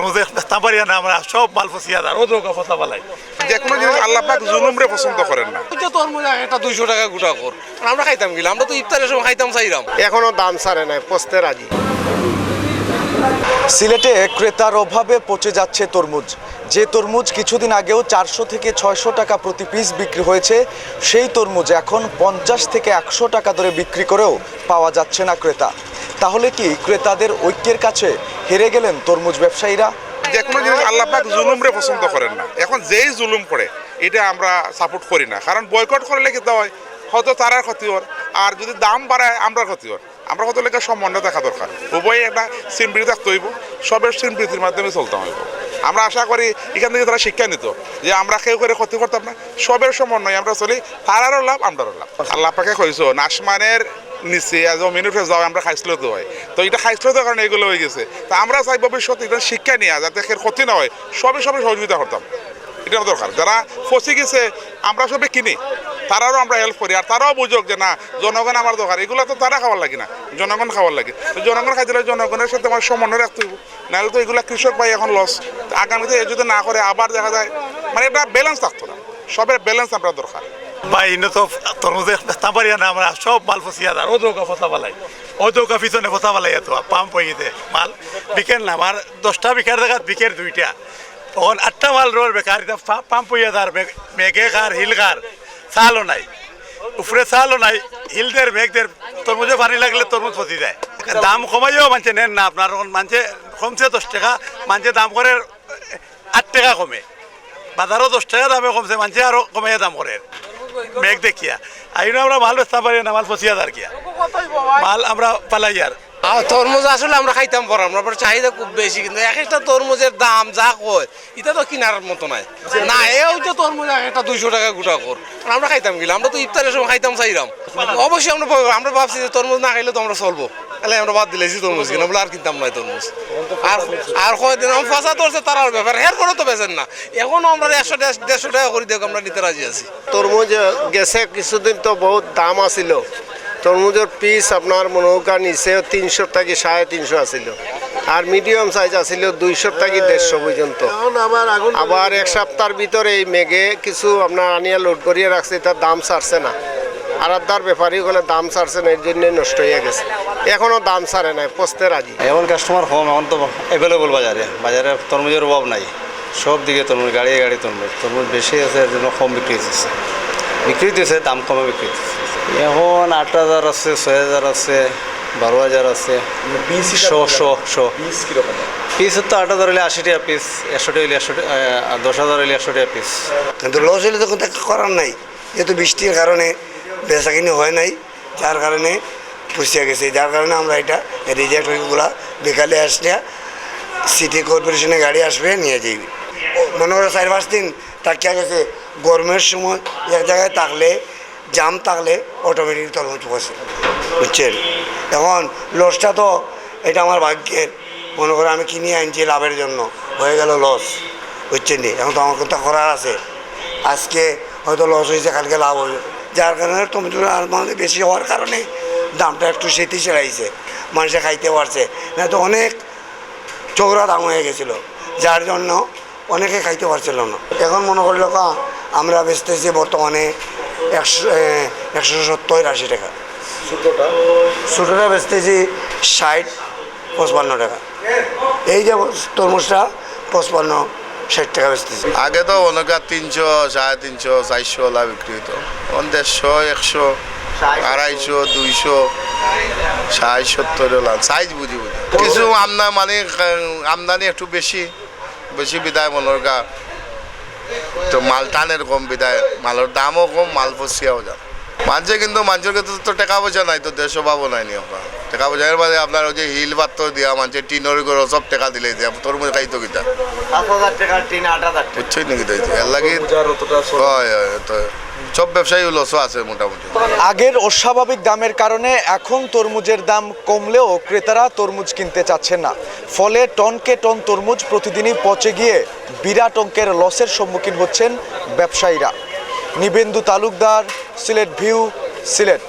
তরমুজে বেচতে পারি না আমরা সব মাল ফসিয়া দার ও দোকা ফসা পালাই যে কোনো জিনিস আল্লাহ পাক জুলুমরে পছন্দ করেন না। ওই যে তরমুজ একটা দুইশো টাকা গোটা কর। আমরা খাইতাম গেলাম আমরা তো ইফতারের সময় খাইতাম চাইলাম এখনও দাম ছাড়ে নাই পচতে রাজি। সিলেটে ক্রেতার অভাবে পচে যাচ্ছে তরমুজ। যে তরমুজ কিছুদিন আগেও চারশো থেকে ছয়শো টাকা প্রতি পিস বিক্রি হয়েছে সেই তরমুজ এখন পঞ্চাশ থেকে একশো টাকা দরে বিক্রি করেও পাওয়া যাচ্ছে না ক্রেতা। তাহলে কি ক্রেতাদের ঐক্যের কাছে হেরে গেলেন তরমুজ ব্যবসায়ীরা? যে কোনো জিনিস আল্লাহ পাক জুলুমরে পছন্দ করেন না। এখন যেই জুলুম করে, এটা আমরা সাপোর্ট করি না। কারণ বয়কট করলে কি হয়? হয়তো তারার ক্ষতি হর আর যদি দাম বাড়ায় আমরা ক্ষতি হর আমরা কত লেখা সম্বন্ধ দেখা দরকার। উভয়ে একটা সিম্পৃতি থাকতে হইব। সবের সিম্পৃতির মাধ্যমে চলতে হইব। আমরা আশা করি এখান থেকে তারা শিক্ষা নিত যে আমরা কেউ করে ক্ষতি করতাম না। সবের সমন্বয় আমরা চলি, তারারও লাভ, আমরারও লাভ। আল্লাহ পাকে কইছো নাসমানের নিচে জমিন উঠে যাও, আমরা খাইছিল তো হয়। তো এটা খাইছিল তো কারণে এগুলো হয়ে গেছে। তা আমরা চাই ভবিষ্যতে এটা শিক্ষা নিয়ে, যাতে এর ক্ষতি না হয়। সবে সবে সহযোগিতা করতাম। এটা দরকার। যারা ফসে গেছে, আমরা সবে কিনি। তারাও আমরা হেল্প করি। আর তারাও বুঝুক যে না, জনগণ আমার দরকার। এগুলো তো তারা খাওয়ার লাগে না। জনগণ খাওয়ার লাগে। তো জনগণ হলে জনগণের সাথে আমার সমন্বয় রাখতে হইব। নাহলে তো এগুলো কৃষক ভাই এখন লস আগামীতে যদি না করে, আবার দেখা যায় মানে এটা ব্যালেন্স থাকতো না। সবের ব্যালেন্স আমরা দরকার। বা ইনো তো তরমুজে বেচতে পারি না আমরা সব মাল ফসিয়া দার ও দোকা ফসা পালাই। ও দোকা পিছনে ফসা পালাই এত পাম্প হয়ে গেছে মাল। বিকের না আমার দশটা বিকার দেখাত বিকের দুইটা। তখন আটটা মাল রোড বেকার পাম্প হইয়া দার মেঘে খার হিল খার চালও নাই। উপরে চালও নাই হিলদের মেঘদের তরমুজে পানি লাগলে তরমুজ ফসি যায়। দাম কমাইও মানছে নেন না আপনার মানছে, কমছে দশ টাকা, মানছে দাম করে আট টাকা কমে। বাজারও দশ টাকা দামে কমছে, মানছে আরও কমাইয়া দাম করে মেঘ দেখিয়া। আইন আমরা মাল বেচতে পারি না মাল ফসিয়া দার কিয়া মাল আমরা পালাই আর। তরমুজ আসলে আমরা খাইতাম পর আমরা চাহিদা খুব বেশি কিন্তু এক একটা তরমুজের দাম যা কয় এটা তো কিনার মতো নাই। না এ ওই যে তরমুজ এক একটা দুইশো টাকা গোটা কর। আমরা খাইতাম গেলাম আমরা তো ইফতারের সময় খাইতাম চাইলাম অবশ্যই আমরা আমরা ভাবছি যে তরমুজ না খাইলে তো আমরা চলবো। তাহলে আমরা বাদ দিলেছি তরমুজ কিনা বলে আর কিনতাম না এই তরমুজ। আর আর কয়দিন আমার ফাঁসা ধরছে তারার ব্যাপার হের করে তো বেচেন না। এখনও আমরা একশো দেড়- দেড়শো টাকা করে দেখ আমরা নিতে রাজি আছি। তরমুজ গেছে কিছুদিন তো বহুত দাম আছিল। তরমুজের পিস আপনার মনৌকা নিচে তিনশো থেকে সাড়ে তিনশো আছিল। আর মিডিয়াম সাইজ আছিল দুইশো থেকে দেড়শো পর্যন্ত। আবার এক সপ্তাহের ভিতরে এই মেঘে কিছু আপনার আনিয়া লোড করিয়ে রাখছে তার দাম ছাড়ছে না। আর আদার ব্যাপারী বলে দাম ছাড়ছে না এর জন্য নষ্ট হয়ে গেছে। এখনও দাম ছাড়ে নাই পচতে রাজি। এখন কাস্টমার কম এখন তো অ্যাভেলেবল বাজারে। বাজারে তরমুজের অভাব নাই। সব দিকে তরমুজ গাড়ি গাড়ি তরমুজ। তরমুজ বেশি আছে এর জন্য কম বিক্রি হচ্ছে বিক্রি হতেছে দাম কমে বিক্রি এখন আট হাজার আছে ছয় হাজার আছে বারো হাজার আছে। শো শো শো। পিসের তো আট হাজার হলে আশি টাকা পিস একশো টাকা হলে একশো দশ হাজার হলে একশো টাকা পিস। কিন্তু লস হলে তো কোনো করার নাই। যেহেতু বৃষ্টির কারণে বেচাকিনি হয় নাই, যার কারণে পুষিয়া গেছে। যার কারণে আমরা এটা রিজেক্ট হয়েগুলা বিকালে আসলে সিটি কর্পোরেশনে গাড়ি আসবে, নিয়ে যাইবে মনে করো চার পাঁচ দিন তাকিয়া গেছে। গরমের সময় এক জায়গায় থাকলে জাম থাকলে অটোমেটিক তরমুজ বসে। বুঝছেন? এখন লসটা তো এটা আমার ভাগ্যের। মনে করো আমি কিনে আনছি লাভের জন্য। হয়ে গেল লস বুঝছেন? এখন তো আমার কথা করার আছে। আজকে হয়তো লস হয়েছে, কালকে লাভ হবে। যার কারণে টমেটোর আর মানে বেশি হওয়ার কারণে দামটা একটু সেতি চেড়াইছে মানুষে খাইতে পারছে। না তো অনেক চৌরা দাম হয়ে গেছিল যার জন্য অনেকে খাইতে পারছিল না। এখন মনে করল কা আমরা বেচতেছি বর্তমানে একশো একশো সত্তর আশি টাকা। ছোটোটা বেচতেছি ষাট পঁচপান্ন টাকা। এই যে তরমুজটা পঁচপান্ন ষাট টাকা বেচতেছি। আগে তো অনেক তিনশো, সাড়ে তিনশো, চারশো ওলা বিক্রি হতো দেড়শো, একশো, আড়াইশো, দুইশো, ষাট সত্তর ওলা সাইজ বুঝি বুঝি। কিছু আমদা মানে আমদানি একটু বেশি বেশি বিদায় মনের গা তো মাল টানের কম বিদায়, মালের দামও কম, মাল ফসিয়াও যান। মানুষে কিন্তু মানুষের কাছে তো টাকা পয়সা নাই, তো দেড়শো পাবো নাই নি টাকা পয়সা এর মাঝে আপনার ওই যে হিল পাত্র দিয়া মানুষের টিনের করে সব টাকা দিলে দিয়া তোর মধ্যে খাইতো কিতা? বুঝছই নাকি তো এর লাগি হয় হয় তো সব ব্যবসায়ী লসও আছে মোটামুটি। আগের অস্বাভাবিক দামের কারণে এখন তরমুজের দাম কমলেও ক্রেতারা তরমুজ কিনতে চাচ্ছেন না। ফলে টনকে টন তরমুজ প্রতিদিনই পচে গিয়ে বিরাট অঙ্কের লসের সম্মুখীন হচ্ছেন ব্যবসায়ীরা। নিবেন্দু তালুকদার সিলেট ভিউ সিলেট।